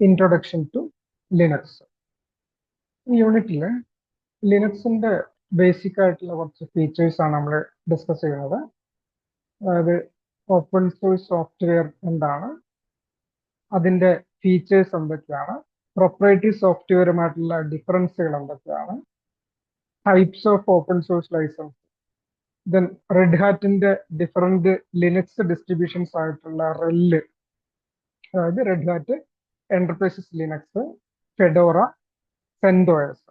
Introduction to Linux ഈ യൂണിറ്റിൽ ലിനക്സിന്റെ basic ആയിട്ടുള്ള കുറച്ച് ഫീച്ചേഴ്സ് ആണ് നമ്മൾ ഡിസ്കസ് ചെയ്യുന്നത്. അതായത് ഓപ്പൺ സോഴ്സ് സോഫ്റ്റ്വെയർ എന്താണ് അതിന്റെ ഫീച്ചേഴ്സ് എന്തൊക്കെയാണ് പ്രൊപ്പറേറ്ററി സോഫ്റ്റ്വെയറുമായിട്ടുള്ള ഡിഫറൻസുകൾ എന്തൊക്കെയാണ് types of open source licence then Red ഹാറ്റിന്റെ different Linux distributions ആയിട്ടുള്ള റെല്ല് അതായത് Red Hat Enterprises Linux Fedora CentOS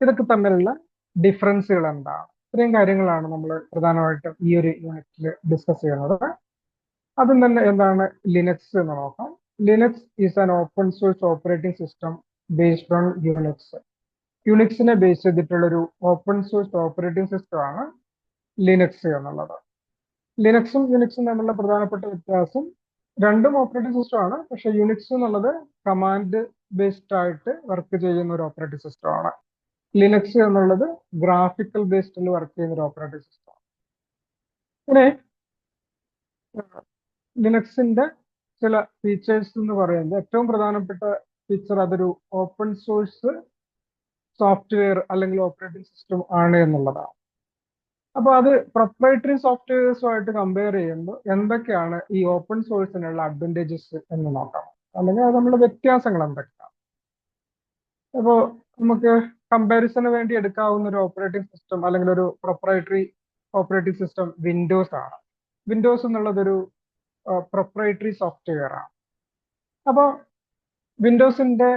ഇതൊക്കെ തമ്മിലുള്ള ഡിഫറൻസുകൾ എന്താണ്? ഇത്രയും കാര്യങ്ങളാണ് നമ്മൾ പ്രധാനമായിട്ടും ഈ ഒരു യൂണിറ്റിൽ ഡിസ്കസ് ചെയ്യുന്നത്. അതും തന്നെ എന്താണ് ലിനക്സ് എന്ന് നോക്കാം. Linux is an open source operating system based on Unix യുണിക്സിനെ base ചെയ്തിട്ടുള്ള ഒരു ഓപ്പൺ സോഴ്സ് ഓപ്പറേറ്റിംഗ് സിസ്റ്റം ആണ് ലിനക്സ് എന്നുള്ളത്. ലിനക്സും യുണിക്സും തമ്മിലുള്ള പ്രധാനപ്പെട്ട വ്യത്യാസം രണ്ടും ഓപ്പറേറ്റിംഗ് സിസ്റ്റം ആണ്. പക്ഷെ യുണിക്സ് എന്നുള്ളത് കമാൻഡ് ബേസ്ഡ് ആയിട്ട് വർക്ക് ചെയ്യുന്ന ഒരു ഓപ്പറേറ്റിംഗ് സിസ്റ്റം ആണ്. ലിനക്സ് എന്നുള്ളത് ഗ്രാഫിക്കൽ ബേസ്ഡിൽ വർക്ക് ചെയ്യുന്ന ഒരു ഓപ്പറേറ്റിംഗ് സിസ്റ്റം പിന്നെ ലിനക്സിന്റെ ചില ഫീച്ചേഴ്സ് എന്ന് പറയുന്നത് ഏറ്റവും പ്രധാനപ്പെട്ട ഫീച്ചർ അതൊരു ഓപ്പൺ സോഴ്സ് സോഫ്റ്റ്വെയർ അല്ലെങ്കിൽ ഓപ്പറേറ്റിംഗ് സിസ്റ്റം ആണ് എന്നുള്ളതാണ്. അപ്പൊ അത് പ്രൊപ്രൈറ്ററി സോഫ്റ്റ്വെയർസുമായിട്ട് കമ്പയർ ചെയ്യുമ്പോൾ എന്തൊക്കെയാണ് ഈ ഓപ്പൺ സോഴ്സിനുള്ള അഡ്വാന്റേജസ് എന്ന് നോക്കാം. അല്ലെങ്കിൽ അത് നമ്മുടെ വ്യത്യാസങ്ങൾ എന്തൊക്കെയാണ്? അപ്പോൾ നമുക്ക് കമ്പാരിസന് വേണ്ടി എടുക്കാവുന്ന ഒരു ഓപ്പറേറ്റിംഗ് സിസ്റ്റം അല്ലെങ്കിൽ ഒരു പ്രൊപ്രൈറ്ററി ഓപ്പറേറ്റിംഗ് സിസ്റ്റം വിൻഡോസ് ആണ്. വിൻഡോസ് എന്നുള്ളതൊരു പ്രൊപ്പറേറ്ററി സോഫ്റ്റ്വെയർ ആണ്. അപ്പോൾ വിൻഡോസിന്റെ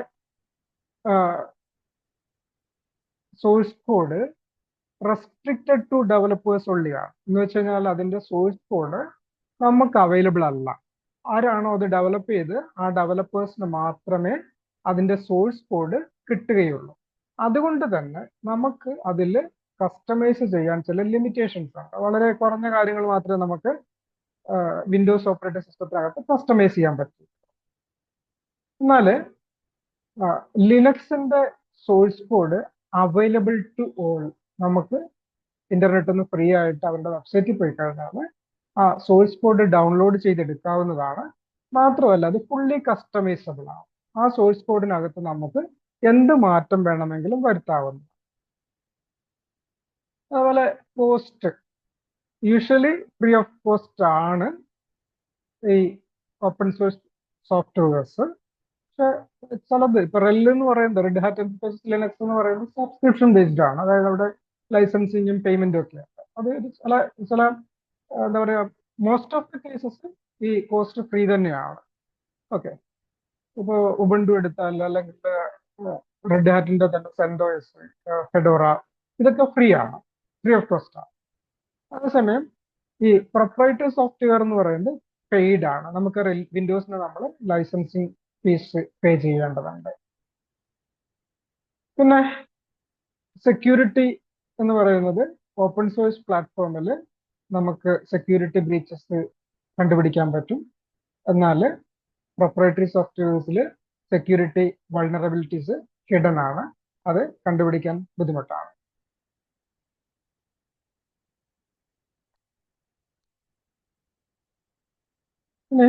source code restricted to developers ഉള്ളിയാണ് എന്ന് വെച്ച് കഴിഞ്ഞാൽ അതിന്റെ സോഴ്സ് കോഡ് നമുക്ക് അവൈലബിൾ അല്ല. ആരാണോ അത് ഡെവലപ്പ് ചെയ്ത് ആ ഡെവലപ്പേഴ്സിന് മാത്രമേ അതിന്റെ സോഴ്സ് കോഡ് കിട്ടുകയുള്ളൂ. അതുകൊണ്ട് തന്നെ നമുക്ക് അതിൽ കസ്റ്റമൈസ് ചെയ്യാൻ ചില ലിമിറ്റേഷൻസ് ഉണ്ട്. വളരെ കുറഞ്ഞ കാര്യങ്ങൾ മാത്രമേ നമുക്ക് വിൻഡോസ് ഓപ്പറേറ്റിംഗ് സിസ്റ്റത്തിനകത്ത് കസ്റ്റമൈസ് ചെയ്യാൻ പറ്റൂ. എന്നാൽ ലിനക്സിന്റെ source code available to all നമുക്ക് ഇന്റർനെറ്റ് ഒന്ന് ഫ്രീ ആയിട്ട് അവരുടെ വെബ്സൈറ്റിൽ പോയി കഴിഞ്ഞാൽ ആ സോഴ്സ് കോഡ് ഡൗൺലോഡ് ചെയ്തെടുക്കാവുന്നതാണ്. മാത്രമല്ല അത് ഫുള്ളി കസ്റ്റമൈസബിൾ ആണ് ആ സോഴ്സ് കോഡിനകത്ത് നമുക്ക് എന്ത് മാറ്റം വേണമെങ്കിലും വരുത്താവുന്നു അതുപോലെ cost usually free of cost ആണ് ഈ ഓപ്പൺ സോഴ്സ് സോഫ്റ്റ്വെയർസ് പക്ഷെ ചിലത് ഇപ്പൊ റെൽ എന്ന് പറയുന്നത് റെഡ് ഹാറ്റ് ലിനക്സ് എന്ന് പറയുന്നത് സബ്സ്ക്രിപ്ഷൻ ബേസ്ഡ് ആണ്. അതായത് അവിടെ ലൈസൻസിങ്ങും പേയ്മെന്റും ഒക്കെ. അത് ചില ചില എന്താ പറയുക മോസ്റ്റ് ഓഫ് ദി കേസസ് ഈ കോസ്റ്റ് ഫ്രീ തന്നെയാണ്. ഓക്കെ ഇപ്പോൾ ഉബണ്ടു എടുത്താൽ അല്ലെങ്കിൽ റെഡ് ഹാറ്റിന്റെ തന്നെ സെൻഡോയസ് ഫെഡോറ ഇതൊക്കെ ഫ്രീ ആണ്. ഫ്രീ ഓഫ് കോസ്റ്റ് ആണ്. അതേസമയം ഈ പ്രൊപ്പറേറ്റർ സോഫ്റ്റ്വെയർ എന്ന് പറയുന്നത് പെയ്ഡ് ആണ്. നമുക്ക് വിൻഡോസിന് നമ്മൾ ലൈസൻസിങ് ഫീസ് പേ ചെയ്യേണ്ടതുണ്ട്. പിന്നെ സെക്യൂരിറ്റി എന്ന് പറയുന്നത് ഓപ്പൺ സോഴ്സ് പ്ലാറ്റ്ഫോമിൽ നമുക്ക് സെക്യൂരിറ്റി ബ്രീച്ചസ് കണ്ടുപിടിക്കാൻ പറ്റും. എന്നാൽ പ്രൊപ്പറേറ്ററി സോഫ്റ്റ്വെയർസിൽ സെക്യൂരിറ്റി വൾണറബിലിറ്റീസ് ഹിഡൻ ആണ്. അത് കണ്ടുപിടിക്കാൻ ബുദ്ധിമുട്ടാണ്. പിന്നെ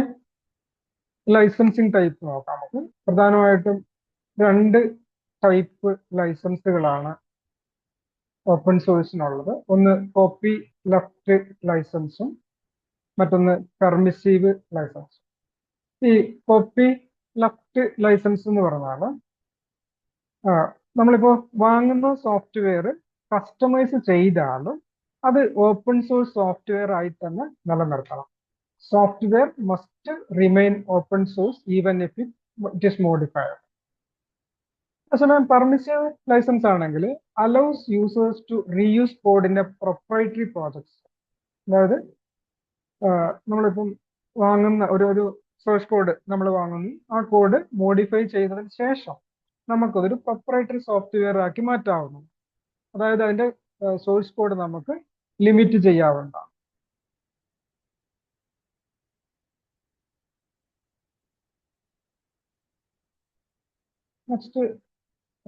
ലൈസൻസിങ് ടൈപ്പ് നോക്കാം. നമുക്ക് പ്രധാനമായിട്ടും രണ്ട് ടൈപ്പ് ലൈസൻസുകളാണ് ഓപ്പൺ സോഴ്സിനുള്ളത് ഒന്ന് കോപ്പി ലെഫ്റ്റ് ലൈസൻസും മറ്റൊന്ന് പെർമിസീവ് ലൈസൻസും ഈ കോപ്പി ലെഫ്റ്റ് ലൈസൻസ് എന്ന് പറഞ്ഞാൽ നമ്മളിപ്പോൾ വാങ്ങുന്ന സോഫ്റ്റ്വെയർ കസ്റ്റമൈസ് ചെയ്താലും അത് ഓപ്പൺ സോഴ്സ് സോഫ്റ്റ്വെയർ ആയി തന്നെ നിലനിർത്തണം. Software must remain open source even if it is modified അതേസമയം പെർമിസീവ് ലൈസൻസ് ആണെങ്കിൽ അലൗസ് യൂസേഴ്സ് ടു റീയൂസ് കോഡിന്റെ പ്രൊപ്പറേറ്ററി പ്രോജക്ട്സ് അതായത് നമ്മളിപ്പം വാങ്ങുന്ന ഒരു ഒരു സോഴ്സ് കോഡ് നമ്മൾ വാങ്ങുന്നു. ആ കോഡ് മോഡിഫൈ ചെയ്തതിന് ശേഷം നമുക്കതൊരു പ്രൊപ്പറേറ്ററി സോഫ്റ്റ്വെയർ ആക്കി മാറ്റാവുന്നു. അതായത് അതിന്റെ സോഴ്സ് കോഡ് നമുക്ക് ലിമിറ്റ് ചെയ്യാവുന്നതാണ്. നെക്സ്റ്റ്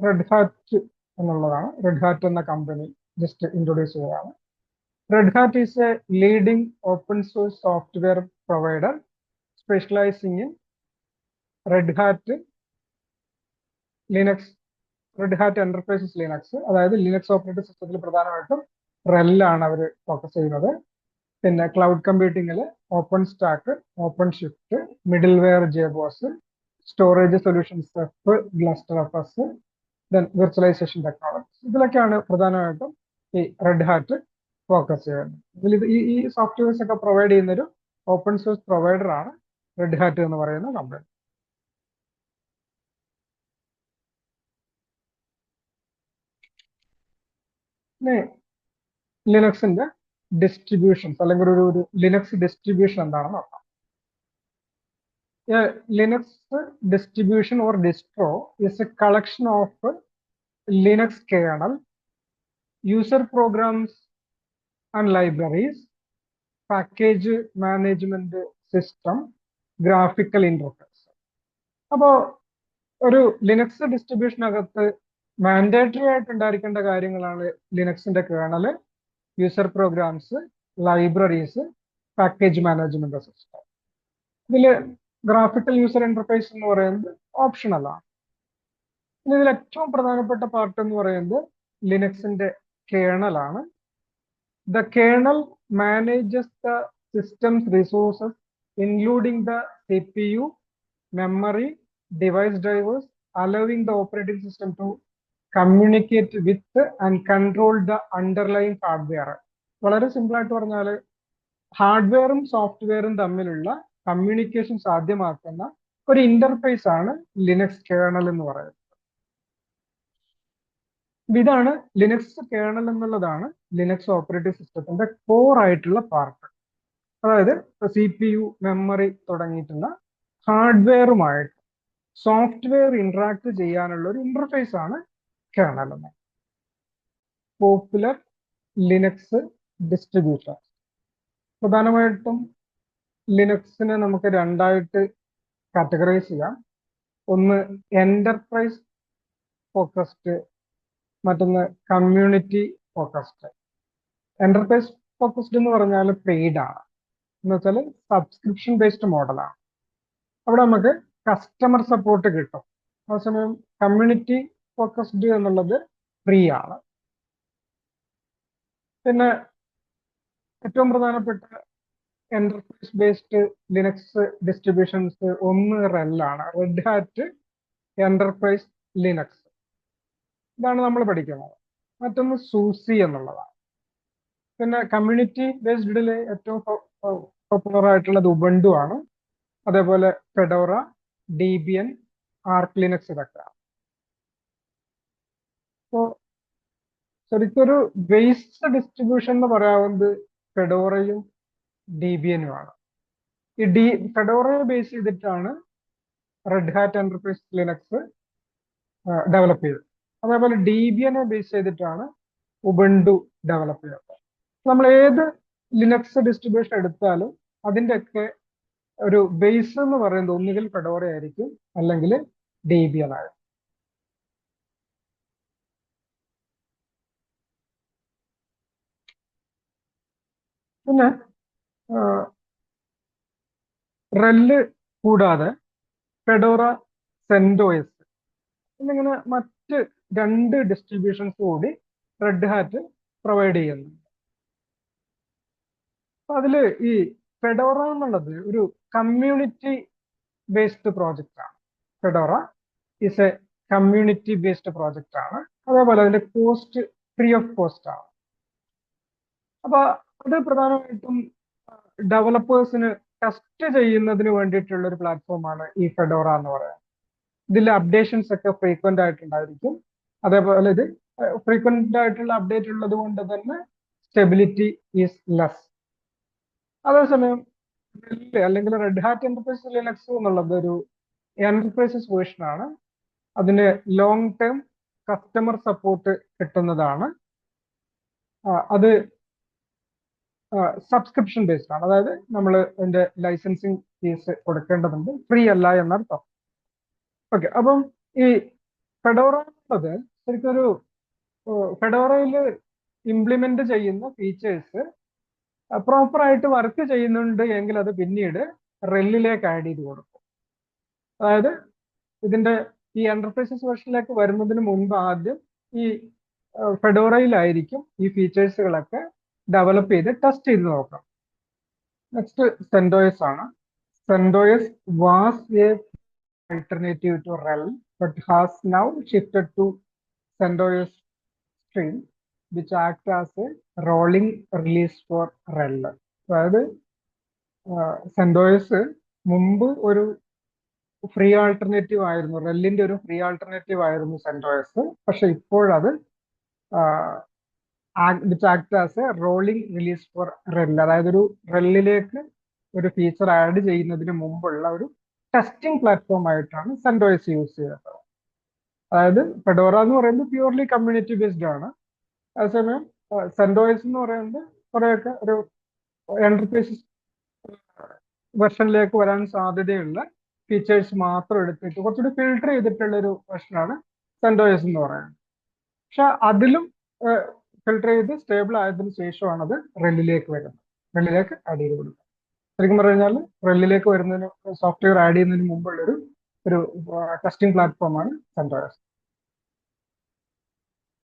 റെഡ് ഹാറ്റ് എന്നുള്ളതാണ്. റെഡ് ഹാറ്റ് എന്ന കമ്പനി ജസ്റ്റ് ഇൻട്രൊഡ്യൂസ് ചെയ്തതാണ്. Red Hat is a leading open source software provider specialising in Red Hat Linux Red Hat Enterprises Linux അതായത് ലിനക്സ് ഓപ്പറേറ്റിംഗ് സിസ്റ്റത്തിൽ പ്രധാനമായിട്ടും റെല്ലാണ് അവർ ഫോക്കസ് ചെയ്യുന്നത്. പിന്നെ cloud കമ്പ്യൂട്ടിങ്ങിൽ OpenStack OpenShift middleware JBoss storage solutions F Gluster F S then virtualisation technologies ഇതിലൊക്കെയാണ് പ്രധാനമായിട്ടും ഈ red hat focus ചെയ്യുന്നത്. ഇതിൽ ഈ ഈ സോഫ്റ്റ്വെയർസ് ഒക്കെ പ്രൊവൈഡ് ചെയ്യുന്നൊരു ഓപ്പൺ സോഴ്സ് പ്രൊവൈഡർ ആണ് റെഡ് ഹാറ്റ് എന്ന് പറയുന്ന കമ്പനി ലിനക്സിന്റെ ഡിസ്ട്രിബ്യൂഷൻസ് അല്ലെങ്കിൽ ഒരു ഒരു ലിനക്സ് ഡിസ്ട്രിബ്യൂഷൻ എന്താണെന്ന് നോക്കാം. Linux distribution or distro is a collection of Linux kernel, user programs and libraries, package management system, graphical interface. അപ്പോൾ ഒരു ലിനക്സ് ഡിസ്ട്രിബ്യൂഷനകത്ത് മാൻഡേറ്ററി ആയിട്ട് ഉണ്ടായിരിക്കേണ്ട കാര്യങ്ങളാണ് ലിനക്സിന്റെ kernel user programs libraries package management system ഇതിൽ ഗ്രാഫിക്കൽ യൂസർ ഇന്റർഫേസ് എന്ന് പറയുന്നത് ഓപ്ഷണലാണ് ഇനി ഇതിൽ ഏറ്റവും പ്രധാനപ്പെട്ട പാർട്ട് എന്ന് പറയുന്നത് ലിനക്സിന്റെ കേണലാണ് the kernel manages the systems resources including the C P U memory device drivers allowing the operating system to communicate with and control the underline hardware വളരെ സിമ്പിൾ ആയിട്ട് പറഞ്ഞാൽ ഹാർഡ്വെയറും സോഫ്റ്റ്വെയറും തമ്മിലുള്ള കമ്മ്യൂണിക്കേഷൻ സാധ്യമാക്കുന്ന ഒരു ഇന്റർഫേസ് ആണ് ലിനക്സ് കേണൽ എന്ന് പറയുന്നത്. ഇതാണ് ലിനക്സ് കേണൽ എന്നുള്ളതാണ് ലിനക്സ് ഓപ്പറേറ്റിംഗ് സിസ്റ്റത്തിന്റെ കോർ ആയിട്ടുള്ള പാർട്ട് അതായത് സി പി യു മെമ്മറി തുടങ്ങിയിട്ടുള്ള ഹാർഡ്വെയറുമായിട്ട് സോഫ്റ്റ്വെയർ ഇന്ററാക്ട് ചെയ്യാനുള്ള ഒരു ഇന്റർഫേസ് ആണ് കേണൽ എന്ന്. പോപ്പുലർ ലിനക്സ് ഡിസ്ട്രിബ്യൂട്ടർ പ്രധാനമായിട്ടും ലിനക്സിനെ നമുക്ക് രണ്ടായിട്ട് കാറ്റഗറൈസ് ചെയ്യാം. ഒന്ന് എന്റർപ്രൈസ് ഫോക്കസ്ഡ് മറ്റൊന്ന് കമ്മ്യൂണിറ്റി ഫോക്കസ്ഡ് എന്റർപ്രൈസ് ഫോക്കസ്ഡ് എന്ന് പറഞ്ഞാൽ പെയ്ഡ് ആണ്. എന്ന് വെച്ചാൽ സബ്സ്ക്രിപ്ഷൻ ബേസ്ഡ് മോഡലാണ് അവിടെ നമുക്ക് കസ്റ്റമർ സപ്പോർട്ട് കിട്ടും. അതേസമയം കമ്മ്യൂണിറ്റി ഫോക്കസ്ഡ് എന്നുള്ളത് ഫ്രീ ആണ്. പിന്നെ ഏറ്റവും പ്രധാനപ്പെട്ട എന്റർപ്രൈസ് ബേസ്ഡ് ലിനക്സ് ഡിസ്ട്രിബ്യൂഷൻസ് ഒന്ന് റെല്ലാണ് റെഡ് ഹാറ്റ് എന്റർപ്രൈസ് ലിനക്സ് ഇതാണ് നമ്മൾ പഠിക്കുന്നത്. മറ്റൊന്ന് സൂസി എന്നുള്ളതാണ്. പിന്നെ കമ്മ്യൂണിറ്റി ബേസ്ഡിൽ ഏറ്റവും പോപ്പുലർ ആയിട്ടുള്ളത് ഉബണ്ടു ആണ്. അതേപോലെ ഫെഡോറ ഡിബിയൻ ആർക്ക് ലിനക്സ് ഇതൊക്കെ. അപ്പോ ശരിക്കൊരു ബേസ്ഡ് ഡിസ്ട്രിബ്യൂഷൻ എന്ന് പറയാവുന്നത് ഫെഡോറയും ഡീബിയനുമാണ് ഈ ഡി ഫെഡോറയെ ബേസ് ചെയ്തിട്ടാണ് Red Hat Enterprise Linux develop ചെയ്തത്. അതേപോലെ ഡിബിയനെ ബേസ് ചെയ്തിട്ടാണ് ഉബണ്ടു ഡെവലപ്പ് ചെയ്തത്. നമ്മൾ ഏത് ലിനക്സ് ഡിസ്ട്രിബ്യൂഷൻ എടുത്താലും അതിന്റെയൊക്കെ ഒരു ബേസ് എന്ന് പറയുന്നത് ഒന്നുകിൽ ഫെഡോറ ആയിരിക്കും അല്ലെങ്കിൽ ഡിബിയൻ ആയിരിക്കും. പിന്നെ റെല്ല് കൂടാതെ ഫെഡോറ സെൻഡോയസ് എന്നിങ്ങനെ മറ്റ് രണ്ട് ഡിസ്ട്രിബ്യൂഷൻസ് കൂടി റെഡ് ഹാറ്റ് പ്രൊവൈഡ് ചെയ്യുന്നുണ്ട്. അതിൽ ഈ ഫെഡോറ എന്നുള്ളത് ഒരു കമ്മ്യൂണിറ്റി ബേസ്ഡ് പ്രോജക്റ്റ് ആണ്. Fedora is a community based project ആണ്. അതേപോലെ അതിന്റെ കോസ്റ്റ് ഫ്രീ ഓഫ് കോസ്റ്റ് ആണ്. അപ്പൊ അത് പ്രധാനമായിട്ടും ഡെവലപ്പേഴ്സിന് ടെസ്റ്റ് ചെയ്യുന്നതിന് വേണ്ടിയിട്ടുള്ള ഒരു പ്ലാറ്റ്ഫോമാണ് ഈ ഫെഡോറ എന്ന് പറയുന്നത്. ഇതിൽ അപ്ഡേഷൻസ് ഒക്കെ ഫ്രീക്വന്റ് ആയിട്ടുണ്ടായിരിക്കും. അതേപോലെ ഇത് ഫ്രീക്വന്റ് ആയിട്ടുള്ള അപ്ഡേറ്റ് ഉള്ളത് കൊണ്ട് തന്നെ സ്റ്റെബിലിറ്റി ഈസ് ലെസ് അതേസമയം അല്ലെങ്കിൽ റെഡ് ഹാറ്റ് എന്റർപ്രൈസ് ലിനക്സ് എന്നുള്ളത് ഒരു എന്റർപ്രൈസസ് വേർഷൻ ആണ്. അതിന് ലോങ് ടേം കസ്റ്റമർ സപ്പോർട്ട് കിട്ടുന്നതാണ് അത് സബ്സ്ക്രിപ്ഷൻ ബേസ്ഡ് ആണ്. അതായത് നമ്മൾ അതിന്റെ ലൈസൻസിങ് ഫീസ് കൊടുക്കേണ്ടതുണ്ട്. ഫ്രീ അല്ല എന്നർത്ഥം. ഓക്കെ അപ്പം ഈ ഫെഡോറ എന്നുള്ളത് ശരിക്കും ഒരു ഫെഡോറയിൽ ഇംപ്ലിമെന്റ് ചെയ്യുന്ന ഫീച്ചേഴ്സ് പ്രോപ്പർ ആയിട്ട് വർക്ക് ചെയ്യുന്നുണ്ട് എങ്കിൽ അത് പിന്നീട് റെല്ലിലേക്ക് ആഡ് ചെയ്ത് കൊടുക്കും. അതായത് ഇതിന്റെ ഈ എന്റർപ്രൈസസ് വേർഷനിലേക്ക് വരുന്നതിന് മുൻപ് ആദ്യം ഈ ഫെഡോറയിലായിരിക്കും ഈ ഫീച്ചേഴ്സുകളൊക്കെ ഡെവലപ്പ് ചെയ്ത് ടെസ്റ്റ് ചെയ്ത് നോക്കാം. നെക്സ്റ്റ് സെൻഡോയസ് ആണ്. CentOS was a alternative to റെൽ but has now shifted to CentOS stream which act as a rolling release for RHEL. അതായത് സെൻഡോയസ് മുമ്പ് ഒരു ഫ്രീ ആൾട്ടർനേറ്റീവ് ആയിരുന്നു. റെല്ലിന്റെ ഒരു ഫ്രീ ആൾട്ടർനേറ്റീവ് ആയിരുന്നു സെൻഡോയസ് പക്ഷെ ഇപ്പോഴത് act as a rolling release for റെൽ അതായത് ഒരു റെല്ലിലേക്ക് ഒരു ഫീച്ചർ ആഡ് ചെയ്യുന്നതിന് മുമ്പുള്ള ഒരു ടെസ്റ്റിംഗ് പ്ലാറ്റ്ഫോം ആയിട്ടാണ് സെൻഡോയസ് യൂസ് ചെയ്യുന്നത്. അതായത് ഫെഡോറ എന്ന് പറയുന്നത് പ്യൂർലി കമ്മ്യൂണിറ്റി ബേസ്ഡ് ആണ്. അതേസമയം സെൻഡോയസ് എന്ന് പറയുന്നത് കുറെയൊക്കെ ഒരു എന്റർപ്രൈസസ് വെർഷനിലേക്ക് വരാൻ സാധ്യതയുള്ള ഫീച്ചേഴ്സ് മാത്രം എടുത്തിട്ട് കുറച്ചുകൂടി ഫിൽട്ടർ ചെയ്തിട്ടുള്ള ഒരു വെർഷനാണ് സെൻഡോയസ് എന്ന് പറയുന്നത്. പക്ഷെ അതിലും ഫിൽട്ടർ ചെയ്ത് സ്റ്റേബിൾ ആയതിന് ശേഷമാണ് അത് റെല്ലിലേക്ക് വരുന്നത്. റെല്ലിലേക്ക് ആഡ് ചെയ്ത് കൊടുക്കുക. ശരിക്കും പറഞ്ഞു കഴിഞ്ഞാൽ റെല്ലിലേക്ക് വരുന്നതിന് സോഫ്റ്റ്വെയർ ആഡ് ചെയ്യുന്നതിന് മുമ്പുള്ളൊരു ഒരു ടെസ്റ്റിംഗ് പ്ലാറ്റ്ഫോമാണ് സെൻഡോയസ്